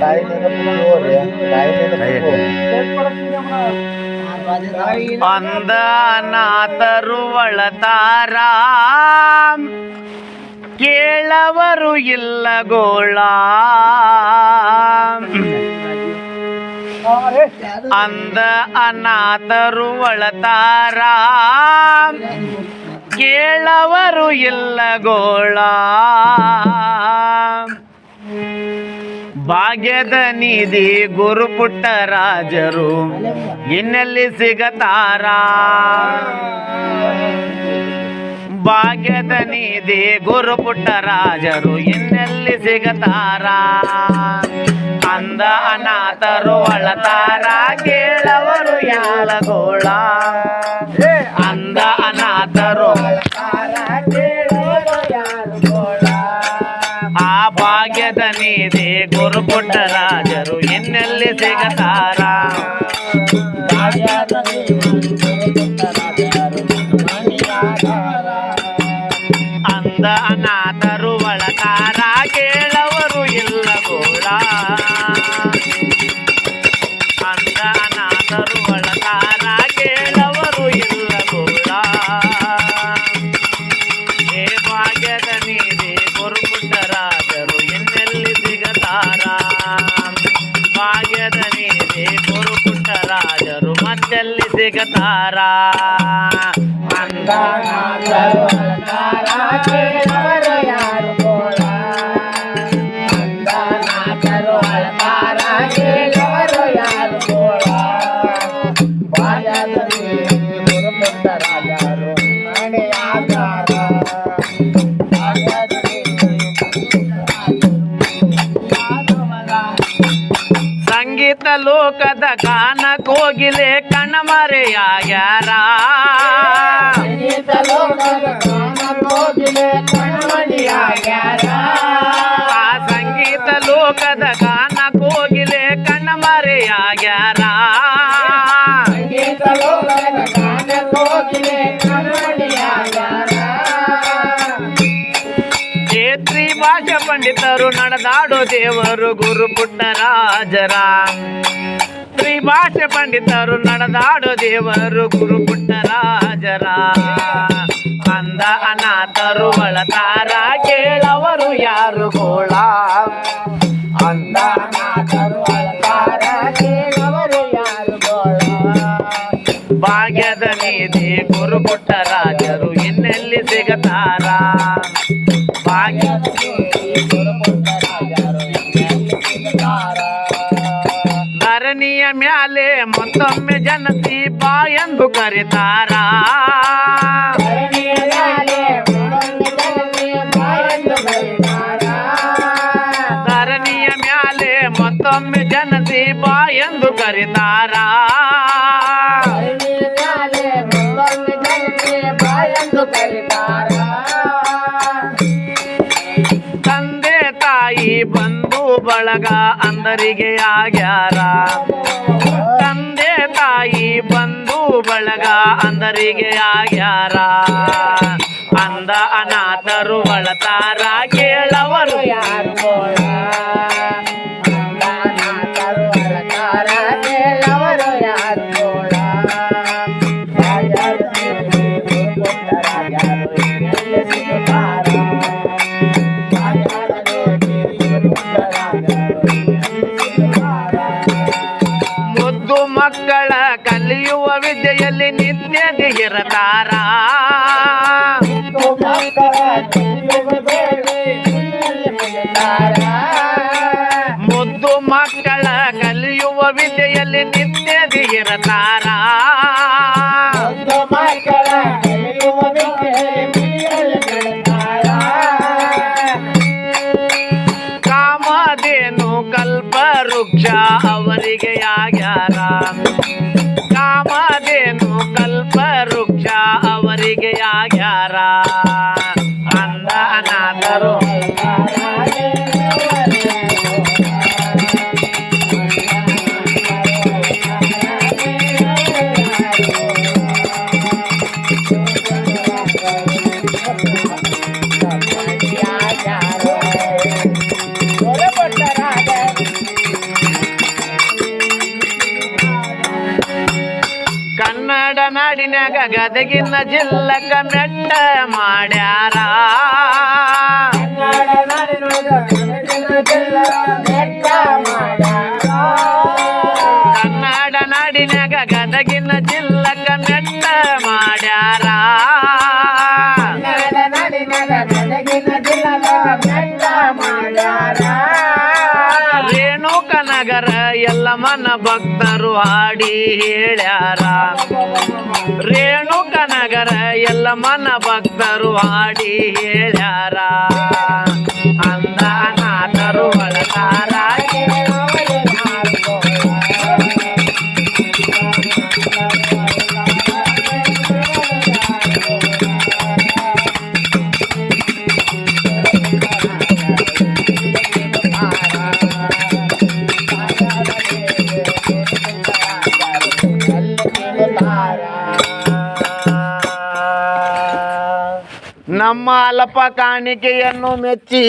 ತಾಯಿ ನೆನಪು ನೋಡ್ರಿ ತಾಯಿ ನೆನಪು ಅಂದ ಅನಾಥರು ಅಳತಾರ ಕೇಳವರು ಇಲ್ಲ ಗೋಳ ಅಂದ ಅನಾಥರು ಒಳತಾರ. ಕೇಳವರು ಇಲ್ಲ ಗೋಳ. ಭಾಗ್ಯದ ನಿಧಿ ಗುರು ಪುಟ್ಟರಾಜರು ಇನ್ನೆಲ್ಲಿ ಸಿಗತಾರ? ಭಾಗ್ಯದ ನಿಧಿ ಗುರು ಪುಟ್ಟರಾಜರು ಇನ್ನೆಲ್ಲಿ ಸಿಗತಾರ? ಅಂದ ಅನಾಥರು ಅಳತಾರ ಕೇಳವರು ಯಾಳಗೋಳ. ಅಂದ ಅನಾಥರು ಆ ಭಾಗ್ಯದ ನೀತಿ ಗುರು ಪುಟ್ಟರಾಜರು ಇನ್ನೆಲ್ಲಿ ಸಿಗತಾರ? ಅಂದ ಅನಾಥರು ಮತ್ತೆಲ್ಲಿ ಸಿಗತಾರ ಅಂದ ಸಂಗೀತ ಲೋಕದ ಗಾನ ಕೋಗಿಲೆ ಕಣಮರೆಯಾಗ್ಯಾರ. ಆ ಸಂಗೀತ ಲೋಕದ ಭಾಷಾ ಪಂಡಿತರು ನಡೆದಾಡೋ ದೇವರು ಗುರು ಪುಟ್ಟರಾಜರ ಭಾಷೆ ಪಂಡಿತರು ನಡೆದಾಡೋ ದೇವರು ಗುರು ಪುಟ್ಟರಾಜರ ಅಂದ ಅನಾಥರು ಒಳತಾರ ಕೇಳವರು ಯಾರು ಗೋಳ. ಅಂದ ಅನಾಥರು ಕೇಳವರು ಯಾರು ಗೋಳ. ಭಾಗ್ಯದ ನೀತಿ ಗುರು ಪುಟ್ಟರಾಜರು ಇನ್ನೆಲ್ಲಿ ಸಿಗತಾರ? ಧರಣಿಯ ಮ್ಯಾಲೆ ಮತ್ತೊಮ್ಮೆ ಜನ ಬಾ ಎಂದು ಕರೆತಾರ. ಧರಣಿಯ ಮ್ಯಾಲೆ ಮತ್ತೊಮ್ಮೆ ಜನ ಬಾ ಎಂದು ಕರೀತಾರ. ಬಳಗ ಅಂದರಿಗೆ ಆಗ್ಯಾರ. ತಂದೆ ತಾಯಿ ಬಂಧು ಬಳಗ ಅಂದರಿಗೆ ಆಗ್ಯಾರ. ಅಂದ ಅನಾಥರು ಬಳತಾರ ಕೇಳವರು. ಯಾರು ವಿದ್ಯೆಯಲ್ಲಿ ನಿತ್ಯ ಇರತಾರ ಮುದ್ದು ಮಕ್ಕಳ ಕಲಿಯುವ ವಿದ್ಯೆಯಲ್ಲಿ ನಿತ್ಯ ಇರತಾರ ಕಾಮಧೇನು ಕಲ್ಪ ವೃಕ್ಷ ಅವರಿಗೆ ಆಗ್ಯಾರ ಅವರಿಗೆ ನಾಡಿನ್ಯಾಗ ಗದಗಿನ ಜಿಲ್ಲಕ ಮೆಟ್ಟ ಮಾಡ್ಯಾರ. ಕನ್ನಡ ನಾಡಿನಾಗ ಗದಗಿನ ಜಿಲ್ಲಕ ಮೆಟ್ಟ ಮಾಡ್ಯಾರ. ರೇಣುಕ ಮನ ಭಕ್ತರು ಹಾಡಿ ಹೇಳ್ಯಾರ. ರೇಣುಕ ನಗರ ಎಲ್ಲ ಮನ ಭಕ್ತರು ಹಾಡಿ ಹೇಳ್ಯಾರ. ನಮ್ಮ ಅಲ್ಪ ಕಾಣಿಕೆಯನ್ನು ಮೆಚ್ಚಿ